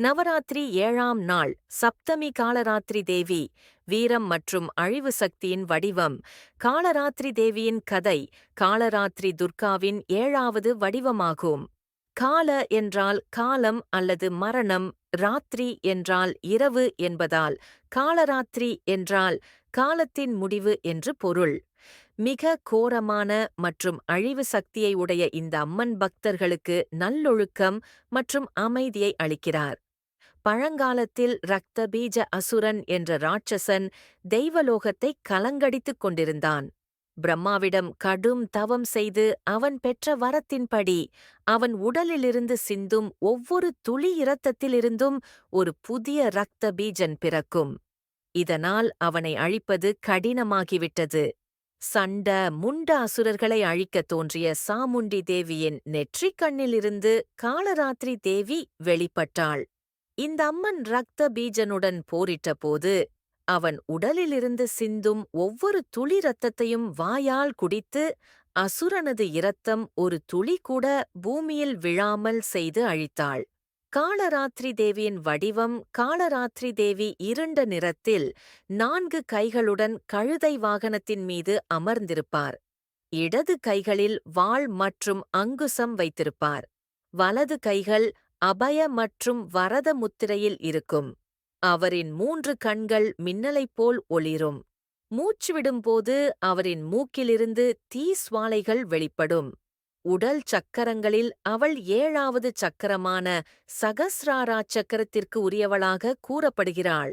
நவராத்திரி ஏழாம் நாள் சப்தமி காலராத்திரி தேவி வீரம் மற்றும் அழிவு சக்தியின் வடிவம். காலராத்திரி தேவியின் கதை காலராத்திரி துர்காவின் ஏழாவது வடிவமாகும். கால என்றால் காலம் அல்லது மரணம் ராத்திரி என்றால் இரவு என்பதால் காலராத்திரி என்றால் காலத்தின் முடிவு என்று பொருள். மிக கோரமான மற்றும் அழிவு சக்தியை உடைய இந்த அம்மன் பக்தர்களுக்கு நல்லொழுக்கம் மற்றும் அமைதியை அளிக்கிறார். பழங்காலத்தில் ரக்தபீஜ அசுரன் என்ற ராட்சசன் தெய்வலோகத்தை கலங்கடித்துக் கொண்டிருந்தான். பிரம்மாவிடம் கடும் தவம் செய்து அவன் பெற்ற வரத்தின்படி அவன் உடலிலிருந்து சிந்தும் ஒவ்வொரு துளி இரத்தத்திலிருந்தும் ஒரு புதிய இரத்த பீஜன் பிறக்கும். இதனால் அவனை அழிப்பது கடினமாகிவிட்டது. சண்ட முண்ட அசுரர்களை அழிக்கத் தோன்றிய சாமுண்டி தேவியின் நெற்றிக் கண்ணிலிருந்து காலராத்திரி தேவி வெளிப்பட்டாள். இந்த அம்மன் ரக்த பீஜனுடன் போரிட்டபோது அவன் உடலிலிருந்து சிந்தும் ஒவ்வொரு துளி இரத்தத்தையும் வாயால் குடித்து அசுரனது இரத்தம் ஒரு துளி கூட பூமியில் விழாமல் செய்து அழித்தாள். காளராத்திரி தேவியின் வடிவம் காளராத்திரி தேவி இருண்ட நிறத்தில் நான்கு கைகளுடன் கழுதை வாகனத்தின் மீது அமர்ந்திருப்பார். இடது கைகளில் வாள் மற்றும் அங்குசம் வைத்திருப்பார். வலது கைகள் அபய மற்றும் வரத முத்திரையில் இருக்கும். அவரின் மூன்று கண்கள் மின்னலைப் போல் ஒளிரும். மூச்சுவிடும்போது அவரின் மூக்கிலிருந்து தீ சுவாலைகள் வெளிப்படும். உடல் சக்கரங்களில் அவள் ஏழாவது சக்கரமான சகஸ்ராரா சக்கரத்திற்கு உரியவளாக கூறப்படுகிறாள்.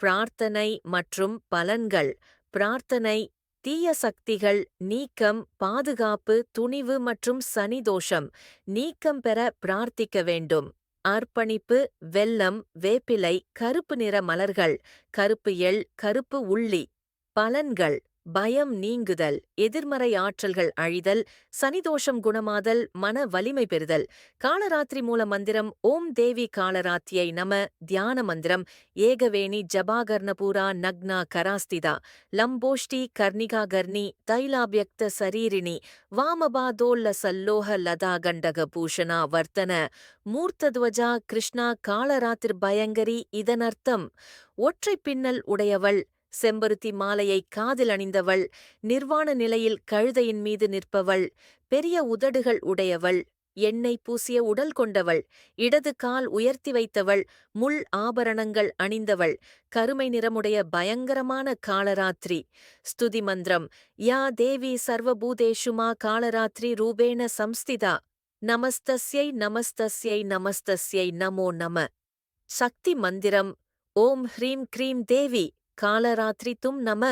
பிரார்த்தனை மற்றும் பலன்கள். பிரார்த்தனை தீய சக்திகள் நீக்கம் பாதுகாப்பு துணிவு மற்றும் சனிதோஷம் நீக்கம் பெற பிரார்த்திக்க வேண்டும். அர்ப்பணிப்பு வெல்லம் வேப்பிலை கருப்பு நிற மலர்கள் கருப்பு எள் கருப்பு உள்ளி பலன்கள். பயம் நீங்குதல் எதிர்மறை ஆற்றல்கள் அழிதல் சனிதோஷம் குணமாதல் மன வலிமை பெறுதல். காலராத்திரி மூல மந்திரம் ஓம் தேவி காலராத்தியை நம தியான மந்திரம். ஏகவேணி ஜபாகர்ணபூரா நக்னா கராஸ்திதா. லம்போஷ்டி கர்ணிகா கர்ணி தைலாபியக்த சரீரிணி. வாமபாதோல்ல சல்லோக லதா கண்டக பூஷணா வர்த்தன. மூர்த்தத்வஜா கிருஷ்ணா காலராத்திர் பயங்கரி இதனர்த்தம். ஒற்றை பின்னல் உடையவள் செம்பருத்தி மாலையை காதில் அணிந்தவள் நிர்வாண நிலையில் கழுதையின் மீது நிற்பவள் பெரிய உதடுகள் உடையவள் எண்ணெய் பூசிய உடல் கொண்டவள் இடது கால் உயர்த்தி வைத்தவள் முள் ஆபரணங்கள் அணிந்தவள் கருமை நிறமுடைய பயங்கரமான காலராத்திரி ஸ்துதி மந்திரம் யா தேவி சர்வபூதேஷுமா காலராத்திரி ரூபேண சம்ஸ்திதா. நமஸ்தஸ்யை நமஸ்தஸ்யை நமஸ்தஸ்யை நமோ நம. சக்தி மந்திரம் ஓம் ஹ்ரீம் க்ரீம் தேவி. காலராத்திரி தும் நம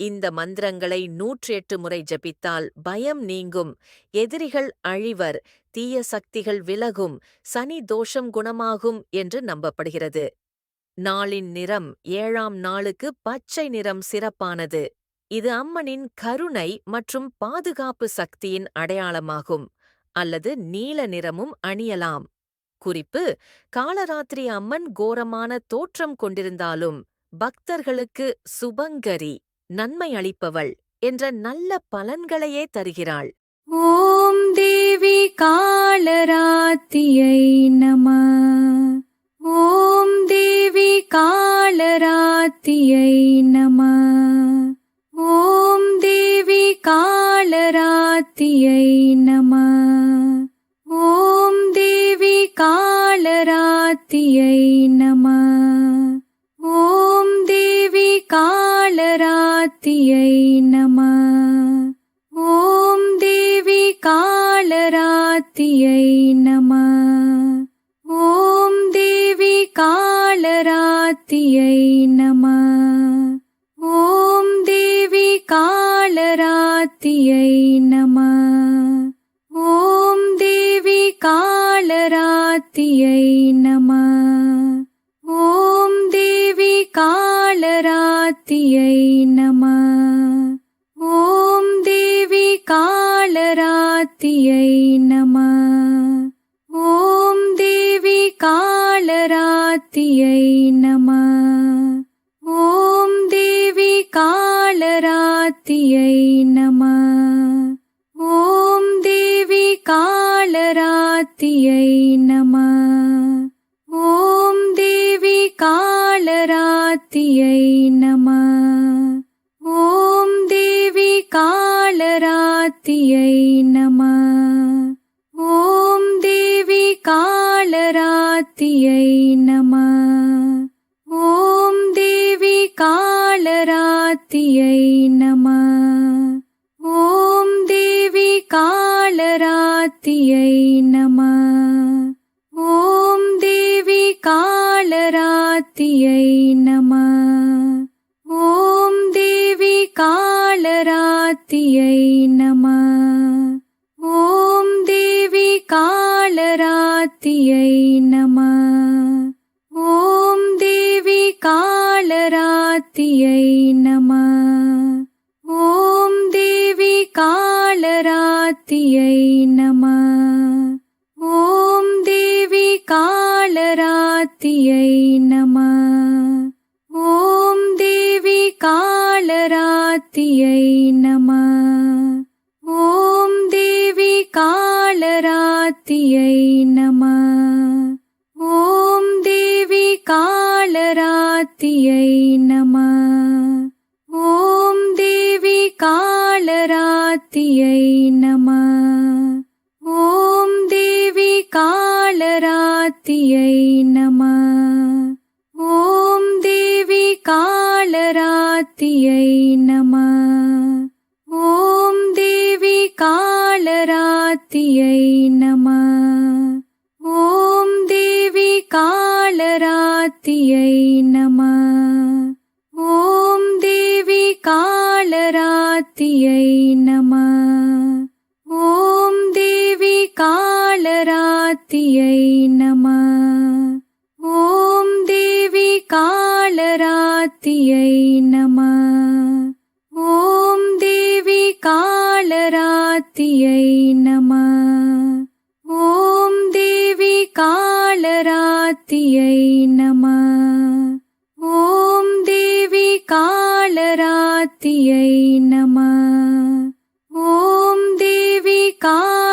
இந்த மந்திரங்களை நூற்றெட்டு முறை ஜபித்தால் பயம் நீங்கும். எதிரிகள் அழிவர் தீய சக்திகள் விலகும் சனி தோஷம் குணமாகும் என்று நம்பப்படுகிறது. நாளின் நிறம் ஏழாம் நாளுக்கு பச்சை நிறம் சிறப்பானது. இது அம்மனின் கருணை மற்றும் பாதுகாப்பு சக்தியின் அடையாளமாகும். அல்லது நீல நிறமும் அணியலாம். குறிப்பு காலராத்திரி அம்மன் கோரமான தோற்றம் கொண்டிருந்தாலும் பக்தர்களுக்கு சுபங்கரி நன்மை அளிப்பவள் என்ற நல்ல பலன்களையே தருகிறாள். ஓம் தேவி காலராத்தியை நம. ஓம் தேவி காலராத்தியை நம. ஓம் தேவி காலராத்தியை நம. रातिै नमः। ॐ देव कालरात्यै रातिै नमः। ॐ देवी कालरात्यै नमः। ॐ देवी कालरात्यै नमः। ॐ देवी कालरात्यै कालरात्यै नमः। ॐ देवी कालरात्यै नमः। ॐ देवी कालरात्यै नमः। ॐ देवी कालरात्यै नमः। ॐ देवी कालरात्यै नमः। ॐ देवी कालरात्यै कालरात्यै नमः ॐ देवी कालरात्यै नमः ॐ देवी कालरात्यै नमः ॐ देवी कालरात्यै नमः ॐ देवी कालरात्यै नमः ॐ देवी कालरात्यै नमः। ॐ देवी कालरात्यै नमः। ॐ देवी कालरात्यै नमः। ॐ देवी कालरात्यै नमः। ॐ देवी कालरात्यै नमः। ॐ देवी कालरात्यै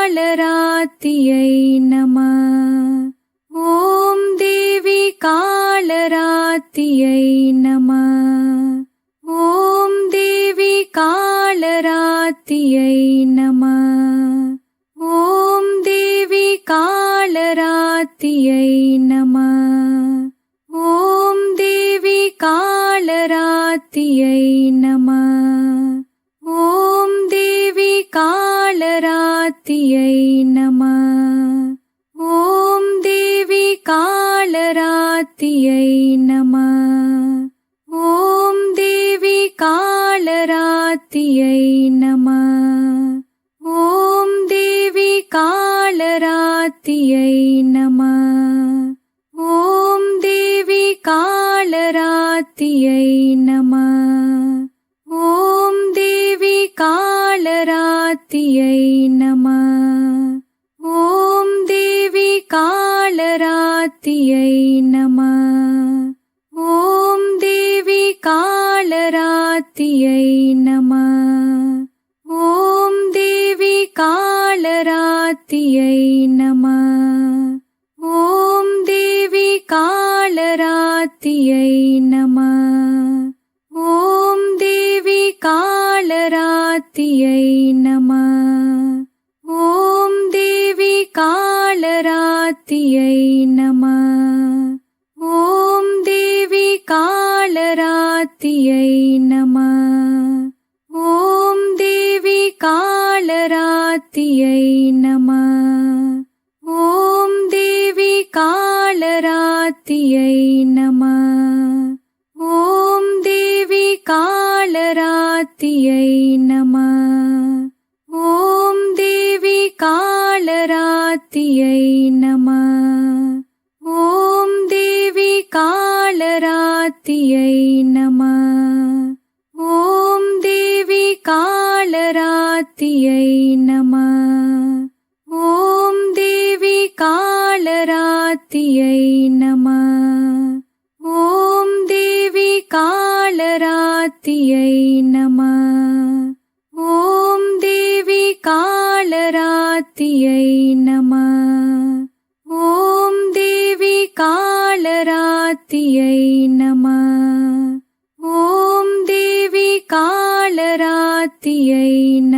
कालरात्यै नमः ॐ देवी कालरात्यै नमः ॐ देवी कालरात्यै नमः ॐ देवी कालरात्यै नमः नमः ॐ देवी कालरात्यै नमः ॐ देवी कालरात्यै नमः ॐ देवी कालरात्यै नमः ॐ देवी कालरात्यै नमः ॐ देवी कालरात्यै कालरात्यै नमः ॐ देवी कालरात्यै नमः ॐ देवी कालरात्यै नमः ॐ देवी कालरात्यै नमः ॐ देवी कालरात्यै नमः ॐ देवी कालरात्यै नमः कालरात्यै नमः ॐ देवी कालरात्यै नमः ॐ देवी कालरात्यै नमः ॐ देवी कालरात्यै नमः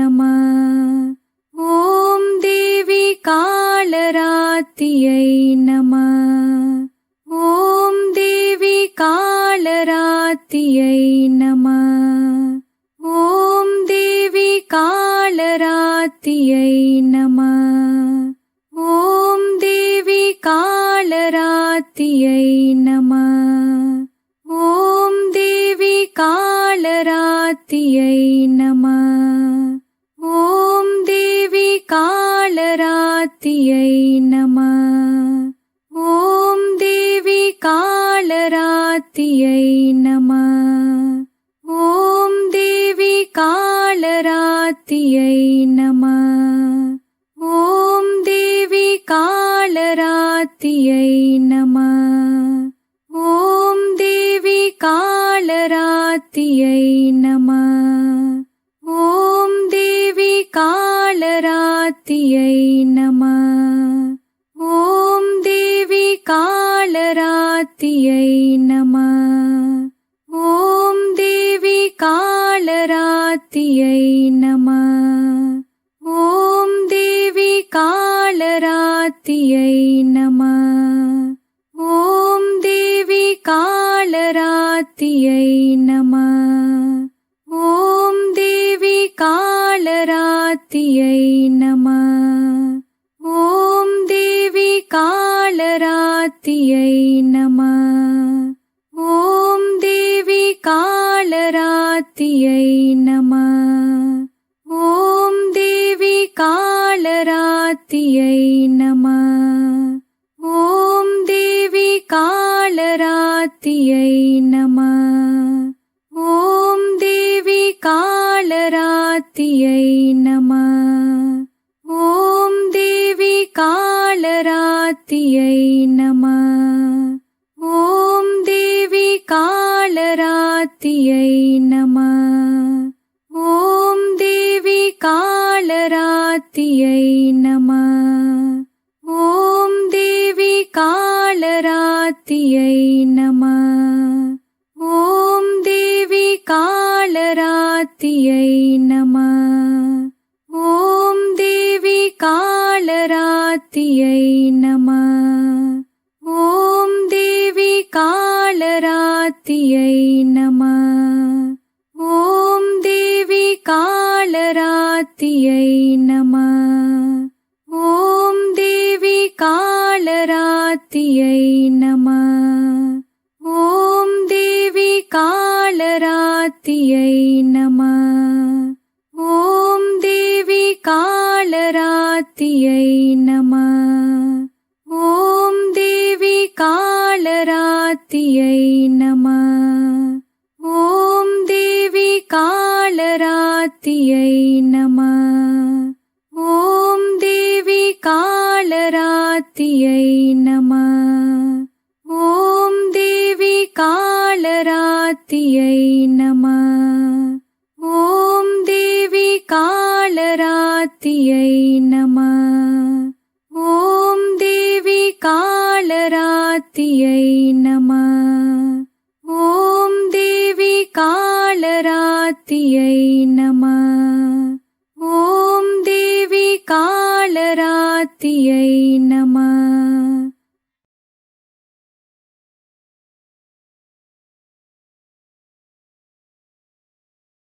మూర్తియై నమ. ఓం దేవి కాళరాతియై నమ. कालरात्यै नमः ॐ देवी कालरात्यै नमः ॐ देवी कालरात्यै नमः ॐ देवी कालरात्यै नमः ॐ देवी कालरात्यै नमः ॐ देवी कालरात्यै పతియై నమ ఓం దేవి కాళరాతియై నమ ఓం దేవి కాళరాతియై నమ ఓం దేవి కాళరాతియై నమ ఓం దేవి కాళరాతియై నమ మూర్తియై నమ ఓం దేవి కాళరాతియై నమ ఓం దేవి కాళరాతియై నమ ఓం దేవి కాళరాతియై నమ ఓం దేవి కాళరాతియై నమ ఓం దేవి కాళరాతియై నమ మూర్తియై నమ. ఓం దేవి కాళరాతియై నమ. ఓం దేవి కాళరాతియై నమ. ఓం దేవి కాళరాతియై నమ. ఓం దేవి కాళరాతియై నమ. ఓం దేవి కాళరాతియై నమ.